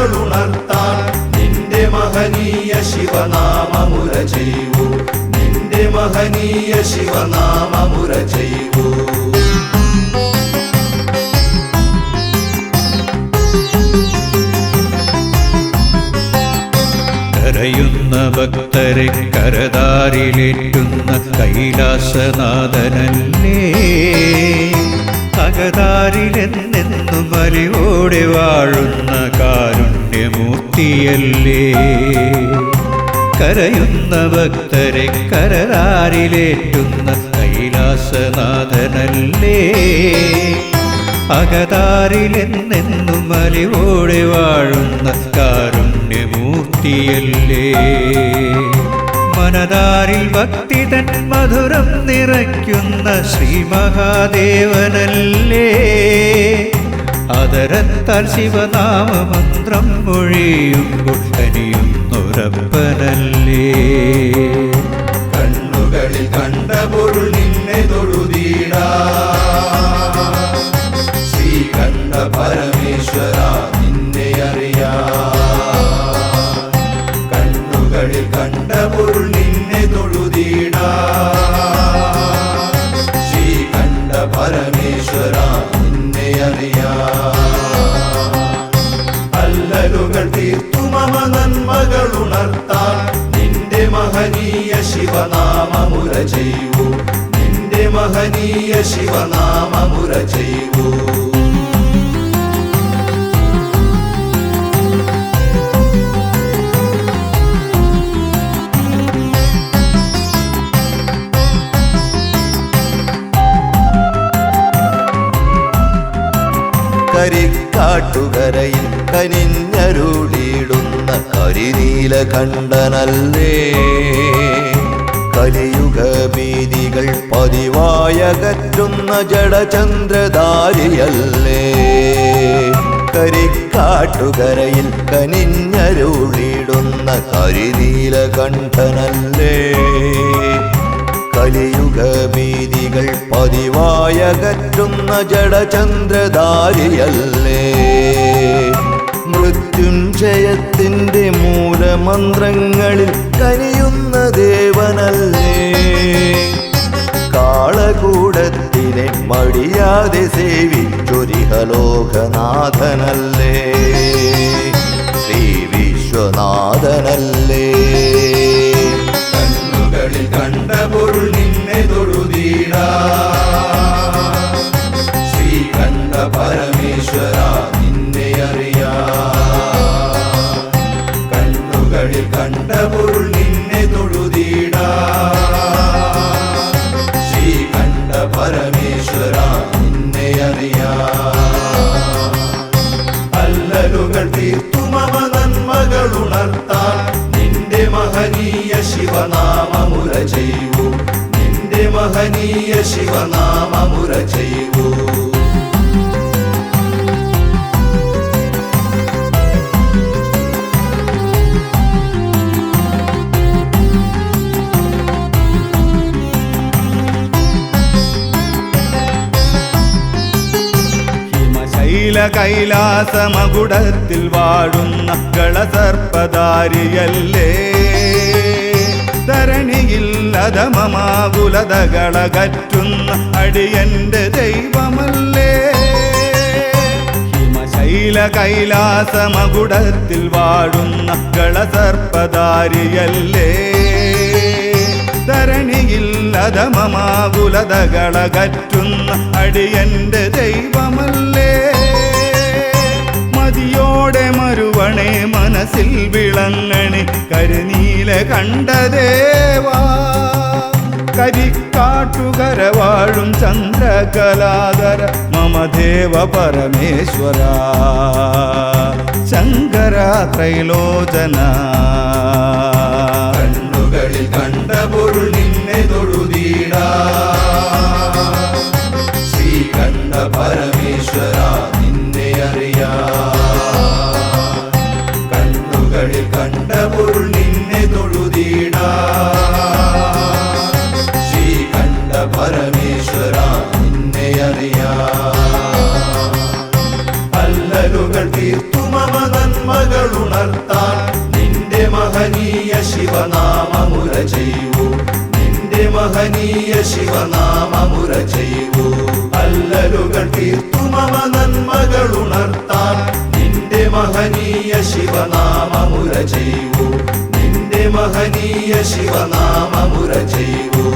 ഉണർത്താൻ നിന്റെ മഹനീയ ശിവനാമമുര ചെയ്യൂ. നിന്റെ മഹനീയ ശിവനാമമുര ചെയ്യൂ. കരയുന്ന ഭക്തരെ കരതാരിലേറ്റുന്ന കൈലാസനാഥനല്ലേ? അകതാരിലെന്നെന്നും വലിവോടെ വാഴുന്ന കാരുണ്യമൂർത്തിയല്ലേ? കരയുന്ന ഭക്തരെ കരതാരിലേറ്റുന്ന കൈലാസനാഥനല്ലേ? അകതാരിലെന്നെന്നും അലിവോടെ വാഴുന്ന കാരുണ്യമൂർത്തിയല്ലേ? മനതാരിൽ ഭക്തി തൻ മധുരം നിറയ്ക്കുന്ന ശ്രീ മഹാദേവനല്ലേ അതരത്താൽ ശിവനാമമന്ത്രം മൊഴിയുമ്പോൾ കനിയുന്നൊരപ്പനല്ലേ കണ്ണുകളിൽ കണ്ട പൊരുൾ നിന്നെ തൊഴുതീടാ ശിവനാമമുര ചെയ്യൂ നിന്റെ മഹനീയ ശിവനാമമുര ചെയ്യൂ കരിക്കാട്ടുകരയിൽ കനിഞ്ഞരുളിയിടുന്ന. കരിനീല കണ്ടനല്ലേ കലിയുഗ ഭീതികൾ പതിവായകറ്റുന്ന ജഡചന്ദ്രധാരിയല്ലേ? കരിക്കാട്ടുകരയിൽ കനിഞ്ഞരുളിയിടുന്ന കരിനീല കണ്ഠനല്ലേ? കലിയുഗ പതിവായകറ്റുന്ന ജഡചന്ദ്രധാരിയല്ലേ? മൃത്യുഞ്ജയത്തിന്റെ മൂലമന്ത്രങ്ങളിൽ കരിയുന്ന ദേവനല്ലേ? കാളകൂടത്തിനെ മടിയാതെ സേവിച്ചൊരിഹലോകനാഥനല്ലേ? ശ്രീ വിശ്വനാഥനല്ലേ? ശിവനാമമുര ചെയ്യൂ. നിന്റെ മഹനീയ ശിവനാമമുര ചെയ്യൂ. കൈലാസമകുടത്തിൽ വാഴുന്ന കളസർപ്പധാരിയല്ലേ ധരണിയിൽ അധമമാകുലതകളകറ്റുന്ന അടിയന്റെ ദൈവമല്ലേ? ഹിമശൈല കൈലാസമകുടത്തിൽ വാഴുന്ന കളസർപ്പധാരിയല്ലേ ധരണിയിൽ അധമമാകുലതകളകറ്റുന്ന അടിയന്റെ ദൈവമല്ലേ? മതിയോടെ മരുവണേ മനസ്സിൽ വിളങ്ങണേ കരുനീല കണ്ടദേവാ കരിക്കാട്ടുകര വാഴും ചന്ദ്രകലാധര മമദേവ പരമേശ്വര. ശങ്കര ത്രൈലോചന നിന്നെ ശ്രീകണ്ഠ പരമേശ്വര ശിവനാമമുര ചെയ്യൂ നിന്റെ മഹനീയ ശിവനാമമുര ചെയ്യൂ അല്ലലുകൾ തീർത്തുമമ നന്മകൾ ഉണർത്താൻ നിന്റെ മഹനീയ ശിവനാമമുര ചെയ്യൂ നിന്റെ മഹനീയ ശിവനാമമുര ചെയ്യൂ